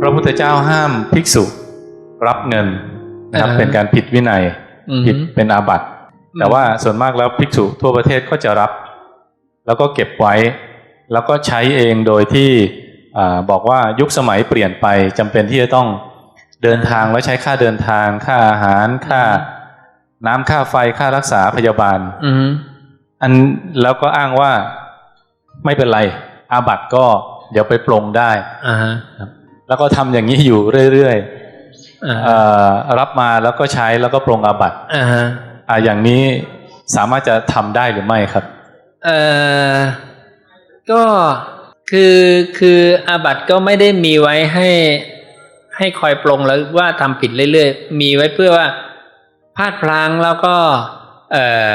พระพุทธเจ้าห้ามภิกษุรับเงินนะครับอ่าเป็นการผิดวินัยอืมผิดเป็นอาบัติ แต่ว่าส่วนมากแล้วภิกษุทั่วประเทศก็จะรับ แล้วก็เก็บไว้ แล้วก็ใช้เองโดยที่อาบอกว่ายุคสมัยเปลี่ยนไปจำเป็นที่จะต้องเดินทางแล้วใช้ค่าเดินทาง ค่าอาหารค่า น้ำค่าไฟค่ารักษาพยาบาลอืมอันแล้วก็อ้างว่าไม่เป็นไร อาบัติก็เดี๋ยวไปปลงได้อ่าฮะ แล้วก็ทำอย่างนี้อยู่เรื่อยอ่าๆเอ่อรับมาแล้วก็ใช้แล้วก็ปลงอาบัติอ่าฮะอ่าอย่างนี้สามารถจะทำได้หรือไม่ครับเอ่อก็คือคืออาบัติก็ไม่ได้มีไว้ให้ให้คอยปรงแล้วว่าทำผิดเรื่อยๆ มีไว้เพื่อว่าพลาดพลั้งแล้วก็เอ่อ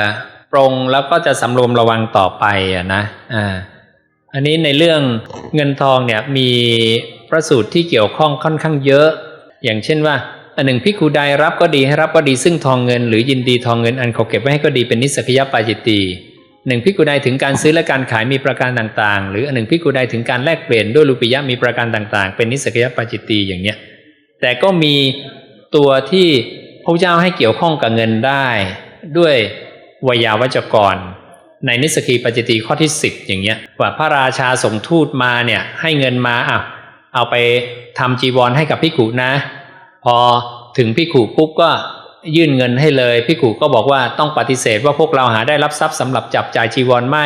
ปรงแล้วก็จะสำรวมระวังต่อไปอะนะอ่าอันนี้ในเรื่องเงินทองเนี่ยมี พระสูตรที่เกี่ยวข้องค่อนข้างเยอะ อย่างเช่นว่าอันหนึ่งพิคูใดรับก็ดีให้รับก็ดีซึ่งทองเงิน หรือยินดีทองเงินอันเขาเก็บไว้ให้ก็ดีเป็นนิสสกิยปาจิตตีหนึ่งพิกุใดถึงการซื้อและการขายมีประการต่างๆ หรืออันหนึ่งพิกุใดถึงการแลกเปลี่ยนด้วยรูปิยะมีประการต่างๆ เป็นนิสสกิยปาจิตตีอย่างเนี้ยแต่ก็มีตัวที่พระเจ้าให้เกี่ยวข้องกับเงินได้ ด้วยวยาวัจกร ในนิสสกีปาจิตตีข้อที่สิบอย่างเงี้ยว่าพระราชาส่งทูตมาเนี่ยให้เงินมาอะ เอาไปทำจีวรให้กับพิกุนะ พอถึงพิกุปุ๊บก็ยื่นเงินให้เลยพิกุก็บอกว่าต้องปฏิเสธว่าพวกเราหาได้รับทรัพย์สำหรับจับจ่ายจีวรไม่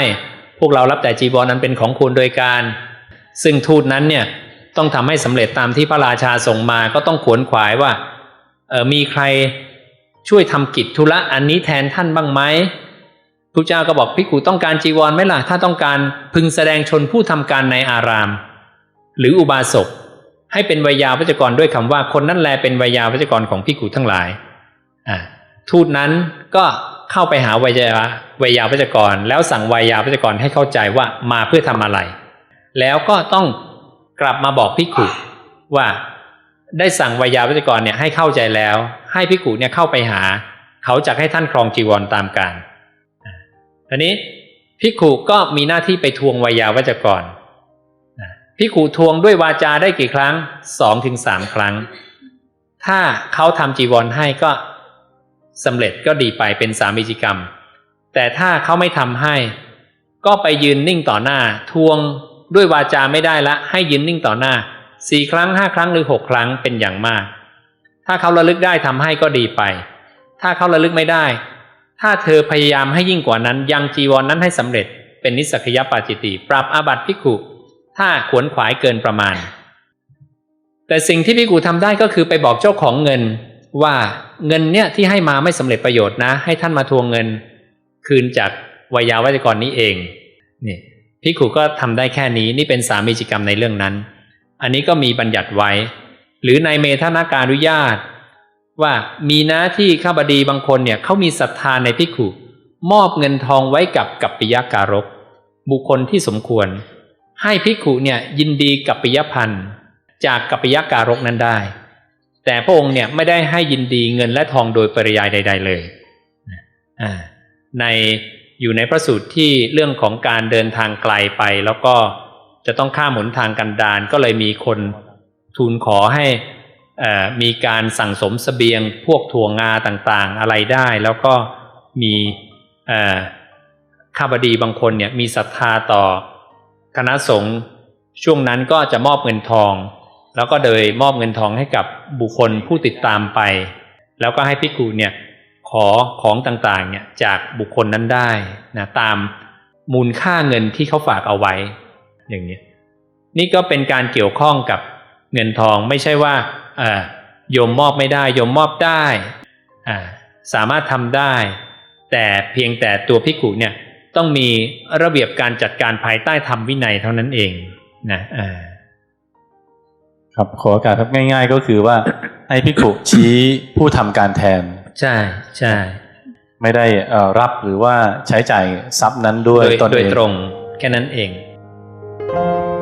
พวกเรารับแต่จีวรนั้นเป็นของคุณโดยการ ซึ่งทูตนั้นเนี่ยต้องทำให้สำเร็จตามที่พระราชาส่งมาก็ต้องขวนขวายว่าเออมีใครช่วยทำกิจธุระอันนี้แทนท่านบ้างไหมพระเจ้าก็บอกพิกุต้องการจีวรไหมล่ะ ถ้าต้องการพึงแสดงชนผู้ทำการในอาราม หรืออุบาสกให้เป็นวิยาวัจกรด้วยคำว่าคนนั่นแลเป็นวิยาวัจกรของพิกุทั้งหลายอ่าทูตนั้นก็เข้าไปหาวิยาวิยาวัจกร แล้วสั่งวิยาวัจกรให้เข้าใจว่ามาเพื่อทำอะไร แล้วก็ต้องกลับมาบอกพิกุว่าได้สั่งวิยาวัจกรเนี่ยให้เข้าใจแล้ว ให้พิกุเนี่ยเข้าไปหา เขาจะให้ท่านครองจีวรตามการอ่าทีนี้พิกุก็มีหน้าที่ไปทวงวิยาวัจกร พิขูทวงด้วยวาจาได้กี่ครั้งสองถึงสามครั้ง ถ้าเขาทำจีวรให้ก็สำเร็จก็ดีไปเป็นสามีจิกรรม แต่ถ้าเขาไม่ทำให้ ก็ไปยืนนิ่งต่อหน้า ทวงด้วยวาจาไม่ได้ละ ให้ยืนนิ่งต่อหน้าสี่ครั้งห้าครั้งหรือหกครั้งเป็นอย่างมาก ถ้าเขาระลึกได้ทำให้ก็ดีไป ถ้าเขาระลึกไม่ได้ ถ้าเธอพยายามให้ยิ่งกว่านั้น ยังจีวรนนั้นให้สำเร็จ เป็นนิสสกยปาจิตติ ปรับอาบัติพิขุ ถ้าขวนขวายเกินประมาณ แต่สิ่งที่พิกูทำได้ก็คือไปบอกเจ้าของเงินว่าเงินเนี่ยที่ให้มาไม่สำเร็จประโยชน์นะ ให้ท่านมาทวงเงิน คืนจากวายาวัจกรนี้เองนี่พิกูก็ทำได้แค่นี้นี่เป็นสามีจิกรรมในเรื่องนั้น อันนี้ก็มีบัญญัติไว้ หรือในเมธนาการอนุญาต ว่ามีหน้าที่ข้าบดีบางคนเนี่ยเขามีศรัทธาในพิกุมอบเงินทองไว้กับกัปปิยการกบุคคลที่สมควร ให้ภิกขุเนี่ยยินดีกับปิยพันธ์จากกัปปิยการกนั้นได้ แต่พระองค์เนี่ยไม่ได้ให้ยินดีเงินและทองโดยปริยายใด ๆ เลยในอยู่ในพระสูตรที่เรื่องของการเดินทางไกลไป แล้วก็จะต้องข้ามหนทางกันดารก็เลยมีคนทูลขอให้เอ่อมีการสั่งสมสเสบียงพวกถั่วงาต่างๆ อะไรได้ แล้วก็มีข้าบดีบางคนเนี่ยมีศรัทธาต่อ คณะสงฆ์ช่วงนั้นก็จะมอบเงินทอง แล้วก็โดยมอบเงินทองให้กับบุคคลผู้ติดตามไป แล้วก็ให้พิกูเนี่ยขอของต่างๆเนี่ยจากบุคคลนั้นได้นะตามมูลค่าเงินที่เขาฝากเอาไว้ อย่างนี้นี่ก็เป็นการเกี่ยวข้องกับเงินทองไม่ใช่ว่าเออโยมมอบไม่ได้โยมมอบได้สามารถทำได้ แต่เพียงแต่ตัวพิกุเนี่ย ต้องมีระเบียบการจัดการภายใต้ธรรมวินัยเท่านั้นเองนะอ่าครับขอโอกาสครับง่าย ๆ ก็คือว่าให้ภิกขุชี้ผู้ทำการแทน ใช่ใช่ไม่ได้เอ่อรับหรือว่าใช้จ่ายทรัพย์นั้นด้วยโดยตนโดเอยงตรงแค่นั้นเองค